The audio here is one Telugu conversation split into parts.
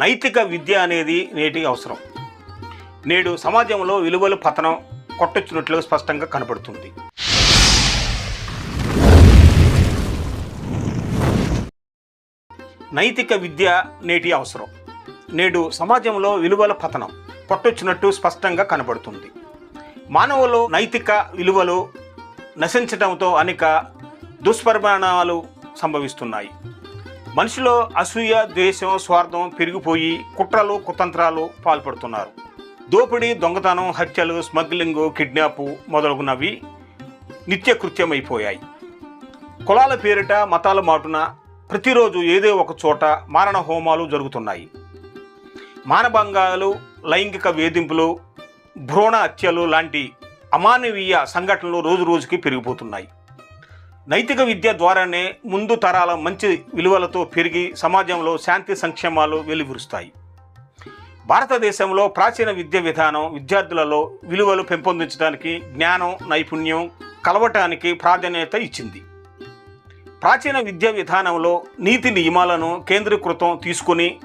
నైతిక విద్య అనేది నేటి అవసరం. నేడు సమాజంలో విలువల పతనం కొట్టొచ్చినట్లుగా స్పష్టంగా కనబడుతుంది. నైతిక విద్య నేటి అవసరం. నేడు సమాజంలో విలువల పతనం కొట్టొచ్చినట్టు స్పష్టంగా కనబడుతుంది. మానవులు నైతిక విలువలు నశించడంతో అనేక దుష్పరిమాణాలు సంభవిస్తున్నాయి. మనిషిలో అసూయ ద్వేషం స్వార్థం పెరిగిపోయి కుట్రలు కుతంత్రాలు పాల్పడుతున్నారు. దోపిడీ దొంగతనం హత్యలు స్మగ్లింగ్ కిడ్నాప్ మొదలగునవి నిత్యకృత్యమైపోయాయి. కులాల పేరిట మతాల మాటున ప్రతిరోజు ఏదో ఒక చోట మారణ హోమాలు జరుగుతున్నాయి. మానభంగాలు లైంగిక వేధింపులు భ్రూణ హత్యలు లాంటి అమానవీయ సంఘటనలు రోజు రోజుకి పెరిగిపోతున్నాయి. నైతిక విద్య ద్వారానే ముందు తరాల మంచి విలువలతో పెరిగి సమాజంలో శాంతి సంక్షేమాలు వెలువరుస్తాయి. భారతదేశంలో ప్రాచీన విద్య విధానం విద్యార్థులలో విలువలు పెంపొందించడానికి జ్ఞానం నైపుణ్యం కలవటానికి ప్రాధాన్యత ఇచ్చింది. ప్రాచీన విద్యా విధానంలో నీతి నియమాలను కేంద్రీకృతం తీసుకుని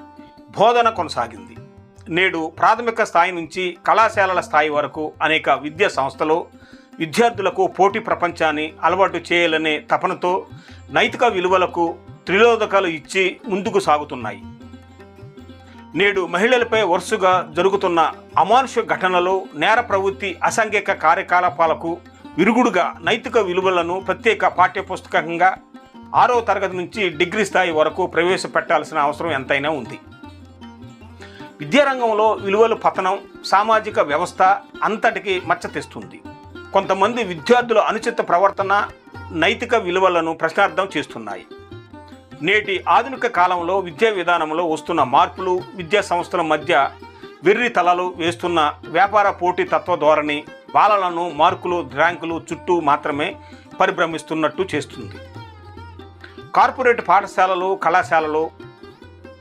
బోధన కొనసాగింది. నేడు ప్రాథమిక స్థాయి నుంచి కళాశాలల స్థాయి వరకు అనేక విద్యా సంస్థలు విద్యార్థులకు పోటీ ప్రపంచాన్ని అలవాటు చేయాలనే తపనతో నైతిక విలువలకు త్రిలోదకాలు ఇచ్చి ముందుకు సాగుతున్నాయి. నేడు మహిళలపై వరుసగా జరుగుతున్న అమానుష ఘటనలు నేర ప్రవృత్తి అసాంఘిక కార్యకలాపాలకు విరుగుడుగా నైతిక విలువలను ప్రత్యేక పాఠ్యపుస్తకంగా ఆరో తరగతి నుంచి డిగ్రీ స్థాయి వరకు ప్రవేశపెట్టాల్సిన అవసరం ఎంతైనా ఉంది. విద్యారంగంలో విలువల పతనం సామాజిక వ్యవస్థ అంతటికి మచ్చ తెస్తుంది. కొంతమంది విద్యార్థుల అనుచిత ప్రవర్తన నైతిక విలువలను ప్రశ్నార్థం చేస్తున్నాయి. నేటి ఆధునిక కాలంలో విద్యా విధానంలో వస్తున్న మార్పులు విద్యా సంస్థల మధ్య వెర్రి తలలు వేస్తున్న వ్యాపార పోటీ తత్వ ధోరణి బాలలను మార్కులు ర్యాంకులు చుట్టూ మాత్రమే పరిభ్రమిస్తున్నట్టు చేస్తుంది. కార్పొరేట్ పాఠశాలలు కళాశాలలు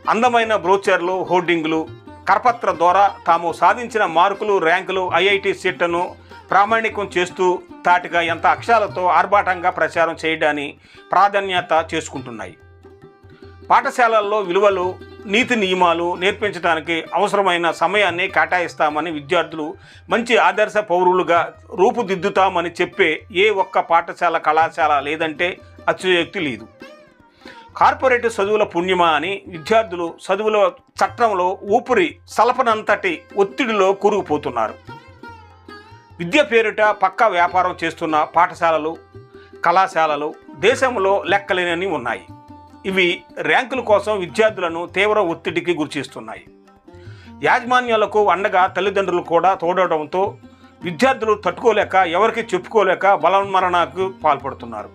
అందమైన బ్రోచర్లు హోర్డింగ్లు కరపత్ర ద్వారా తాము సాధించిన మార్కులు ర్యాంకులు ఐఐటి సీట్లను ప్రామాణికం చేస్తూ తాటిగా ఎంత అక్షరాలతో ఆర్భాటంగా ప్రచారం చేయడాన్ని ప్రాధాన్యత చేసుకుంటున్నాయి. పాఠశాలల్లో విలువలు నీతి నియమాలు నేర్పించడానికి అవసరమైన సమయాన్ని కేటాయిస్తామని విద్యార్థులు మంచి ఆదర్శ పౌరులుగా రూపుదిద్దుతామని చెప్పే ఏ ఒక్క పాఠశాల కళాశాల లేదంటే అత్యుయోక్తి లేదు. కార్పొరేట్ చదువుల పుణ్యమా అని విద్యార్థులు చదువుల చట్టంలో ఊపిరి సలపనంతటి ఒత్తిడిలో కూరుకుపోతున్నారు. విద్య పేరిట పక్కా వ్యాపారం చేస్తున్న పాఠశాలలు కళాశాలలు దేశంలో లెక్కలేనని ఉన్నాయి. ఇవి ర్యాంకుల కోసం విద్యార్థులను తీవ్ర ఒత్తిడికి గురిచేస్తున్నాయి. యాజమాన్యాలకు అండగా తల్లిదండ్రులు కూడా తోడవడంతో విద్యార్థులు తట్టుకోలేక ఎవరికి చెప్పుకోలేక బలమరణకు పాల్పడుతున్నారు.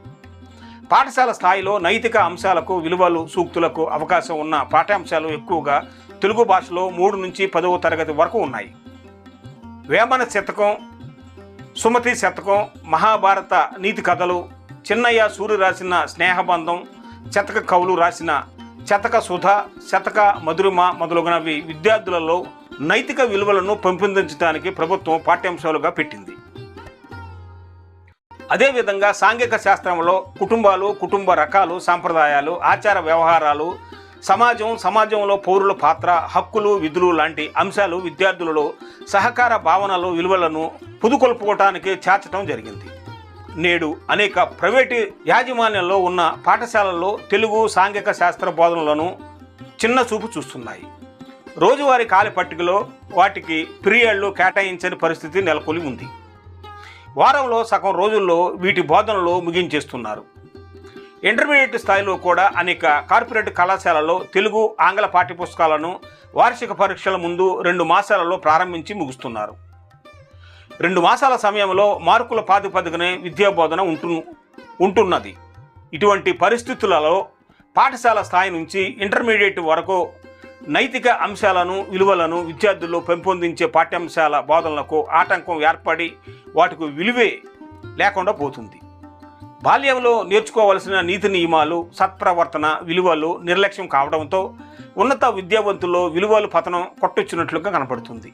పాఠశాల స్థాయిలో నైతిక అంశాలకు విలువలు సూక్తులకు అవకాశం ఉన్న పాఠ్యాంశాలు ఎక్కువగా తెలుగు భాషలో మూడు నుంచి పదవ తరగతి వరకు ఉన్నాయి. వేమన శతకం సుమతి శతకం మహాభారత నీతి కథలు చిన్నయ్య సూర్యు రాసిన స్నేహబంధం శతక కవులు రాసిన శతక సుధ శతక మధురిమ మొదలగునవి విద్యార్థులలో నైతిక విలువలను పెంపొందించడానికి ప్రభుత్వం పాఠ్యాంశాలుగా పెట్టింది. అదేవిధంగా సాంఘిక శాస్త్రంలో కుటుంబాలు కుటుంబ రకాలు సాంప్రదాయాలు ఆచార వ్యవహారాలు సమాజం సమాజంలో పౌరుల పాత్ర హక్కులు విధులు లాంటి అంశాలు విద్యార్థులలో సహకార భావనలు విలువలను పుదుకొల్పుకోవటానికి చేర్చడం జరిగింది. నేడు అనేక ప్రైవేటు యాజమాన్యంలో ఉన్న పాఠశాలల్లో తెలుగు సాంఘిక శాస్త్ర బోధనలను చిన్న చూపు చూస్తున్నాయి. రోజువారీ కాలి పట్టికలో వాటికి పీరియడ్లు కేటాయించని పరిస్థితి నెలకొని ఉంది వారంలో సగం రోజుల్లో వీటి బోధనలు ముగించేస్తున్నారు. ఇంటర్మీడియట్ స్థాయిలో కూడా అనేక కార్పొరేట్ కళాశాలలో తెలుగు ఆంగ్ల పాఠ్యపుస్తకాలను వార్షిక పరీక్షల ముందు రెండు మాసాలలో ప్రారంభించి ముగుస్తున్నారు. రెండు మాసాల సమయంలో మార్కుల ప్రాతిపదికనే విద్యాబోధన ఉంటు ఉంటున్నది. ఇటువంటి పరిస్థితులలో పాఠశాల స్థాయి నుంచి ఇంటర్మీడియట్ వరకు నైతిక అంశాలను విలువలను విద్యార్థుల్లో పెంపొందించే పాఠ్యాంశాల బోధనలకు ఆటంకం ఏర్పడి వాటికి విలువే లేకుండా పోతుంది. బాల్యంలో నేర్చుకోవలసిన నీతి నియమాలు సత్ప్రవర్తన విలువలు నిర్లక్ష్యం కావడంతో ఉన్నత విద్యావంతుల్లో విలువలు పతనం కొట్టొచ్చినట్లుగా కనపడుతుంది.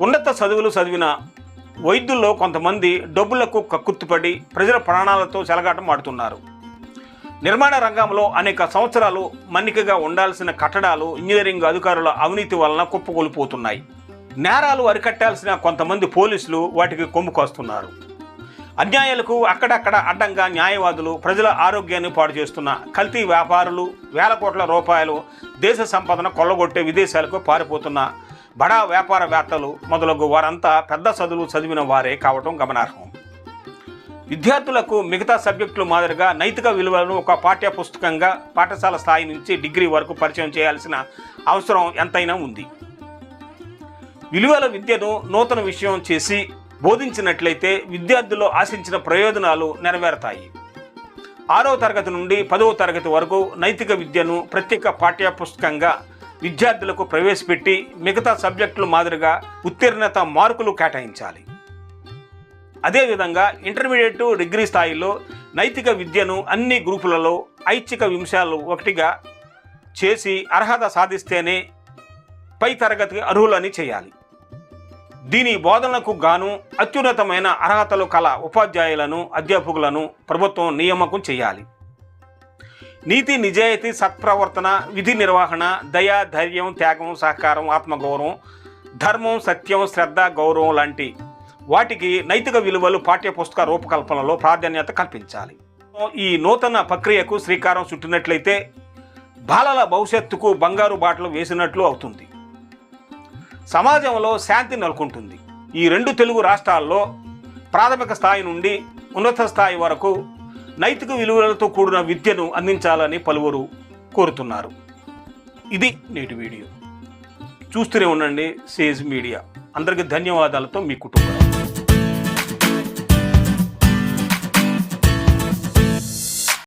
ఉన్నత చదువులు చదివిన వైద్యుల్లో కొంతమంది డబ్బులకు కక్కుర్తిపడి ప్రజల ప్రాణాలతో చెలగాటం ఆడుతున్నారు. నిర్మాణ రంగంలో అనేక సంవత్సరాలు మన్నికగా ఉండాల్సిన కట్టడాలు ఇంజనీరింగ్ అధికారుల అవినీతి వలన కుప్పకూలిపోతున్నాయి. నేరాలు అరికట్టాల్సిన కొంతమంది పోలీసులు వాటికి కొమ్ముకొస్తున్నారు అన్యాయాలకు అక్కడక్కడ అడ్డంగా న్యాయవాదులు ప్రజల ఆరోగ్యాన్ని పాడు చేస్తున్న కల్తీ వ్యాపారులు వేల కోట్ల రూపాయలు దేశ సంపదను కొల్లగొట్టే విదేశాలకు పారిపోతున్న బడా వ్యాపారవేత్తలు మొదలగు వారంతా పెద్ద చదువులు చదివిన వారే కావటం గమనార్హం. విద్యార్థులకు మిగతా సబ్జెక్టుల మాదిరిగా నైతిక విలువలను ఒక పాఠ్య పుస్తకంగా పాఠశాల స్థాయి నుంచి డిగ్రీ వరకు పరిచయం చేయాల్సిన అవసరం ఎంతైనా ఉంది. విలువల విద్యను నూతన విషయం చేసి బోధించినట్లయితే విద్యార్థుల్లో ఆశించిన ప్రయోజనాలు నెరవేరుతాయి. ఆరో తరగతి నుండి పదవ తరగతి వరకు నైతిక విద్యను ప్రత్యేక పాఠ్య పుస్తకంగా విద్యార్థులకు ప్రవేశపెట్టి మిగతా సబ్జెక్టుల మాదిరిగా ఉత్తీర్ణత మార్కులు కేటాయించాలి. అదేవిధంగా ఇంటర్మీడియట్ డిగ్రీ స్థాయిలో నైతిక విద్యను అన్ని గ్రూపులలో ఐచ్ఛిక వింశాలు ఒకటిగా చేసి అర్హత సాధిస్తేనే పై తరగతికి అర్హులని చేయాలి. దీని బోధనకు గాను అత్యున్నతమైన అర్హతలు కల ఉపాధ్యాయులను అధ్యాపకులను ప్రభుత్వం నియామకం చేయాలి. నీతి నిజాయితీ సత్ప్రవర్తన విధి నిర్వహణ దయ ధైర్యం త్యాగం సహకారం ఆత్మగౌరవం ధర్మం సత్యం శ్రద్ధ గౌరవం లాంటి వాటికి నైతిక విలువలు పాఠ్యపుస్తక రూపకల్పనలో ప్రాధాన్యత కల్పించాలి. ఈ నూతన ప్రక్రియకు శ్రీకారం చుట్టినట్లయితే బాలల భవిష్యత్తుకు బంగారు బాటలు వేసినట్లు అవుతుంది. సమాజంలో శాంతి నెలకొంటుంది. ఈ రెండు తెలుగు రాష్ట్రాల్లో ప్రాథమిక స్థాయి నుండి ఉన్నత స్థాయి వరకు నైతిక విలువలతో కూడిన విద్యను అందించాలని పలువురు కోరుతున్నారు. ఇది నేటి వీడియో. చూస్తూనే ఉండండి సేజ్ మీడియా. అందరికీ ధన్యవాదాలతో మీ కుటుంబం.